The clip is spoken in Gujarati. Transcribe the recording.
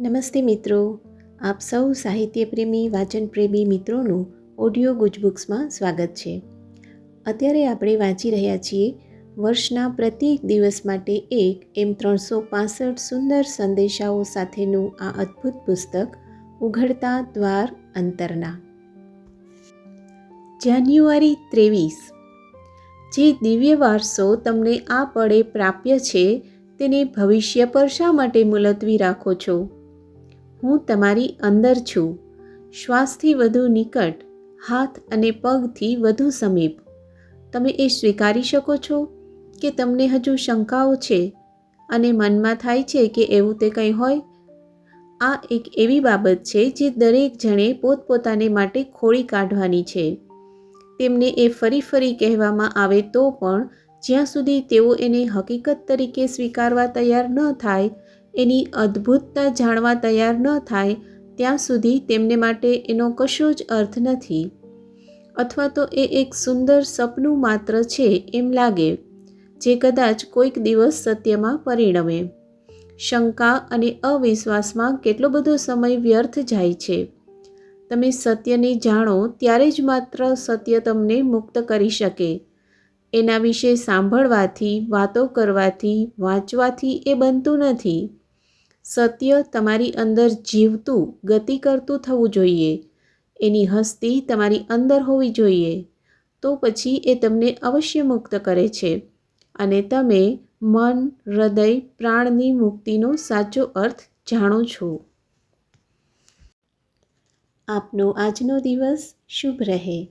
નમસ્તે મિત્રો. આપ સૌ સાહિત્યપ્રેમી, વાચનપ્રેમી મિત્રોનું ઓડિયો ગુજબુક્સમાં સ્વાગત છે. અત્યારે આપણે વાંચી રહ્યા છીએ વર્ષના પ્રત્યેક દિવસ માટે એક એમ ત્રણસો પાસઠ સુંદર સંદેશાઓ સાથેનું આ અદ્ભુત પુસ્તક, ઉઘડતા દ્વાર અંતરના. જાન્યુઆરી ત્રેવીસ. જે દિવ્ય વારસો તમને આ પળે પ્રાપ્ય છે, તેને ભવિષ્ય પર શા માટે મુલતવી રાખો છો? હું તમારી અંદર છું. શ્વાસથી વધુ નિકટ, હાથ અને પગથી વધુ સમીપ. તમે એ સ્વીકારી શકો છો કે તમને હજુ શંકાઓ છે અને મનમાં થાય છે કે એવું તે કંઈ હોય? આ એક એવી બાબત છે જે દરેક જણે પોતપોતાને માટે ખોળી કાઢવાની છે. તેમને એ ફરી ફરી કહેવામાં આવે તો પણ જ્યાં સુધી તેઓ એને હકીકત તરીકે સ્વીકારવા તૈયાર ન થાય એની અદ્ભુતતા જાણવા તૈયાર ન થાય ત્યાં સુધી તેમને માટે એનો કશો જ અર્થ નથી. અથવા તો એ એક સુંદર સપનું માત્ર છે એમ લાગે, જે કદાચ કોઈક દિવસ સત્યમાં પરિણમે. શંકા અને અવિશ્વાસમાં કેટલો બધો સમય વ્યર્થ જાય છે. તમે સત્યને જાણો ત્યારે જ માત્ર સત્ય તમને મુક્ત કરી શકે. એના વિશે સાંભળવાથી, વાતો કરવાથી, વાંચવાથી એ બનતું નથી. સત્ય તમારી અંદર જીવતું, ગતિ કરતું થવું જોઈએ. એની હસ્તી તમારી અંદર હોવી જોઈએ. તો પછી એ તમને અવશ્ય મુક્ત કરે છે. અને તમે મન, હૃદય, પ્રાણની મુક્તિનો સાચો અર્થ જાણો છો. આપનો આજનો દિવસ શુભ રહે.